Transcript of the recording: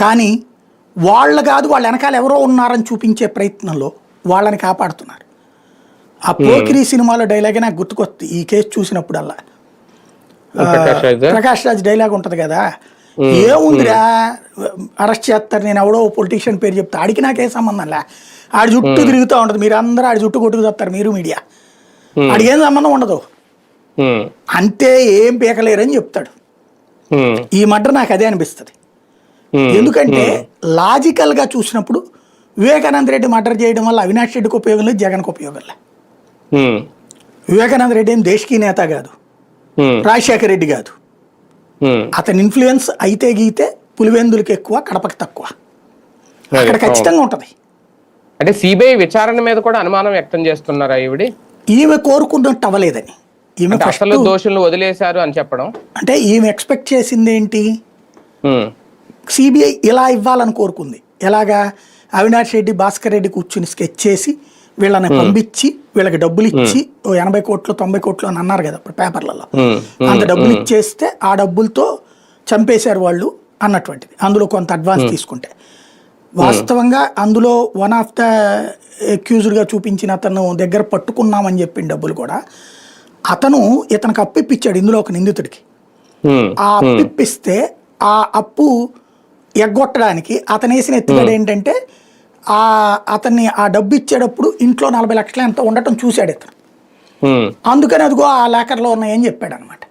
కానీ వాళ్ళు కాదు వాళ్ళ వెనకాల ఎవరో ఉన్నారని చూపించే ప్రయత్నంలో వాళ్ళని కాపాడుతున్నారు. ఆ పోకిరి సినిమాలో డైలాగే నాకు గుర్తుకొస్తుంది ఈ కేసు చూసినప్పుడల్లా. ప్రకాష్ రాజ్ డైలాగ్ ఉంటది కదా. ఏముందిరా అరెస్ట్ చేస్తారు నేను ఎవడో పొలిటీషియన్ పేరు చెప్తా. ఆడికి నాకే సంబంధం లే. ఆడి చుట్టూ తిరుగుతూ ఉంటుంది. మీరు అందరూ ఆడి చుట్టూ కొట్టుకు చెప్తారు మీరు మీడియా. ఆడికి ఏం సంబంధం ఉండదు. అంతే ఏం పీకలేరని చెప్తాడు. ఈ మడ్ర నాకు అదే అనిపిస్తుంది. ఎందుకంటే లాజికల్గా చూసినప్పుడు వివేకానంద రెడ్డి మర్డర్ చేయడం వల్ల అవినాష్ రెడ్డికి ఉపయోగం లేదు జగన్కి ఉపయోగం లేదు. ఉమ్, వివేకానంద రెడ్డి ఏం దేశకీ నేత కాదు. రాజశేఖర రెడ్డి కాదు. అతని ఇన్ఫ్లుయెన్స్ అయితే గీతే పులివెందులకి ఎక్కువ కడపకి తక్కువ. అక్కడ ఖచ్చితంగా ఉంటది. అంటే సిబిఐ విచారణ మీద కూడా అనుమానం వ్యక్తం చేస్తున్నారా ఈవిడి? ఈమె కోరుకున్నట్టు అవ్వలేదని. ఈమె అసలు దోషులను వదిలేశారు అని చెప్పడం. అంటే ఈమె ఎక్స్పెక్ట్ చేసింది ఏంటి సిబిఐ ఇలా ఇవ్వాలని కోరుకుంది. ఎలాగా? అవినాష్ రెడ్డి భాస్కర్ రెడ్డి కూర్చుని స్కెచ్ చేసి వీళ్ళని పంపించి వీళ్ళకి డబ్బులు ఇచ్చి ఎనభై కోట్లు తొంభై కోట్లు అని అన్నారు కదా ఇప్పుడు పేపర్లలో. అంత డబ్బులు ఇచ్చేస్తే ఆ డబ్బులతో చంపేశారు వాళ్ళు అన్నటువంటిది. అందులో కొంత అడ్వాన్స్ తీసుకుంటే. వాస్తవంగా అందులో వన్ ఆఫ్ ద గా చూపించిన అతను దగ్గర పట్టుకున్నామని చెప్పిన డబ్బులు కూడా అతను ఇతనికి అప్పిప్పించాడు ఇందులో ఒక నిందితుడికి. ఆ అప్పిప్పిస్తే ఆ అప్పు ఎగ్గొట్టడానికి అతను వేసిన ఎత్తుగడ ఏంటంటే ఆ అతన్ని ఆ డబ్బు ఇచ్చేటప్పుడు ఇంట్లో నలభై లక్షలు ఎంత ఉండటం చూశాడు ఇతను. అందుకని అదిగో ఆ లేఖర్లో ఉన్నాయని చెప్పాడు అనమాట